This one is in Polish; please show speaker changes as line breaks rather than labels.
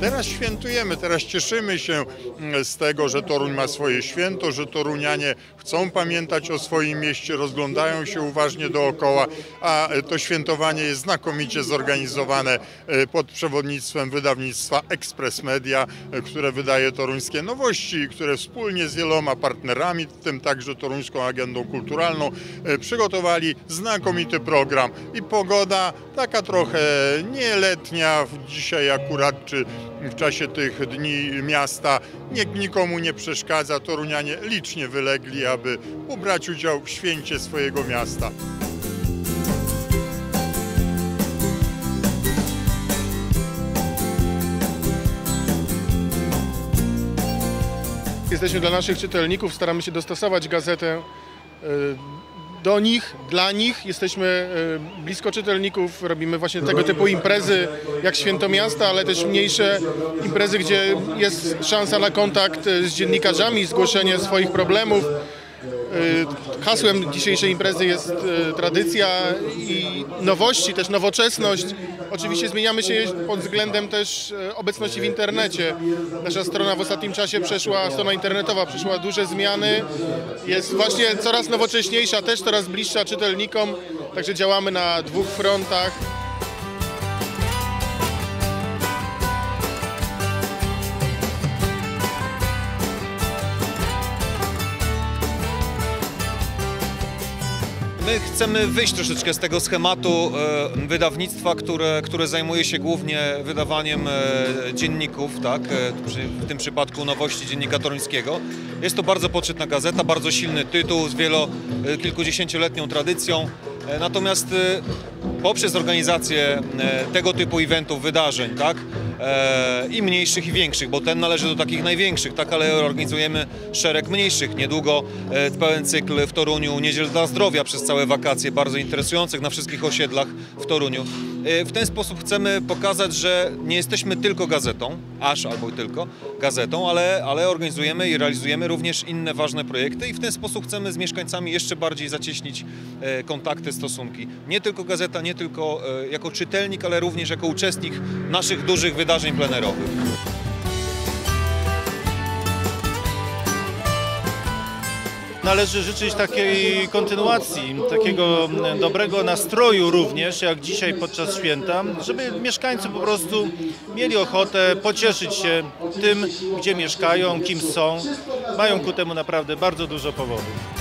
Teraz świętujemy, teraz cieszymy się mm, z tego, że Toruń ma swoje święto, że Torunianie chcą pamiętać o swoim mieście, rozglądają się uważnie dookoła, a to świętowanie jest znakomicie zorganizowane e, pod przewodnictwem wydawnictwa Express Media, e, które wydaje toruńskie nowości, które wspólnie z wieloma partnerami, w tym także Toruńską Agendą Kulturalną, e, przygotowali znakomity program. I pogoda taka trochę nieletnia, dzisiaj akurat, czy w czasie tych dni miasta, nie, nikomu nie przeszkadza. Torunianie licznie wylegli, aby ubrać udział w święcie swojego miasta.
Jesteśmy dla naszych czytelników, staramy się dostosować gazetę do nich, dla nich. Jesteśmy e, blisko czytelników, robimy właśnie tego typu imprezy jak Święto Miasta, ale też mniejsze imprezy, gdzie jest szansa na kontakt e, z dziennikarzami, zgłoszenie swoich problemów. E, Hasłem dzisiejszej imprezy jest e, tradycja i nowości, też nowoczesność. Oczywiście zmieniamy się pod względem też e, obecności w internecie. Nasza strona w ostatnim czasie przeszła, strona internetowa przeszła duże zmiany. Jest właśnie coraz nowocześniejsza, też coraz bliższa czytelnikom. Także działamy na dwóch frontach.
My chcemy wyjść troszeczkę z tego schematu e, wydawnictwa, które, które zajmuje się głównie wydawaniem e, dzienników, tak? E, w tym przypadku nowości dziennika toruńskiego. Jest to bardzo poczytna gazeta, bardzo silny tytuł z wielo, kilkudziesięcioletnią tradycją. Natomiast poprzez organizację e, tego typu eventów, wydarzeń, tak? E, I mniejszych i większych, bo ten należy do takich największych, tak, ale organizujemy szereg mniejszych. Niedługo e, pełen cykl w Toruniu, Niedziel dla Zdrowia przez całe wakacje, bardzo interesujących na wszystkich osiedlach w Toruniu. E, W ten sposób chcemy pokazać, że nie jesteśmy tylko gazetą, aż albo tylko gazetą, ale, ale organizujemy i realizujemy również inne ważne projekty i w ten sposób chcemy z mieszkańcami jeszcze bardziej zacieśnić e, kontakty, stosunki. Nie tylko gazeta, nie tylko e, jako czytelnik, ale również jako uczestnik naszych dużych wydarzeń plenerowych.
Należy życzyć takiej kontynuacji, takiego dobrego nastroju również, jak dzisiaj podczas święta, żeby mieszkańcy po prostu mieli ochotę pocieszyć się tym, gdzie mieszkają, kim są. Mają ku temu naprawdę bardzo dużo powodów.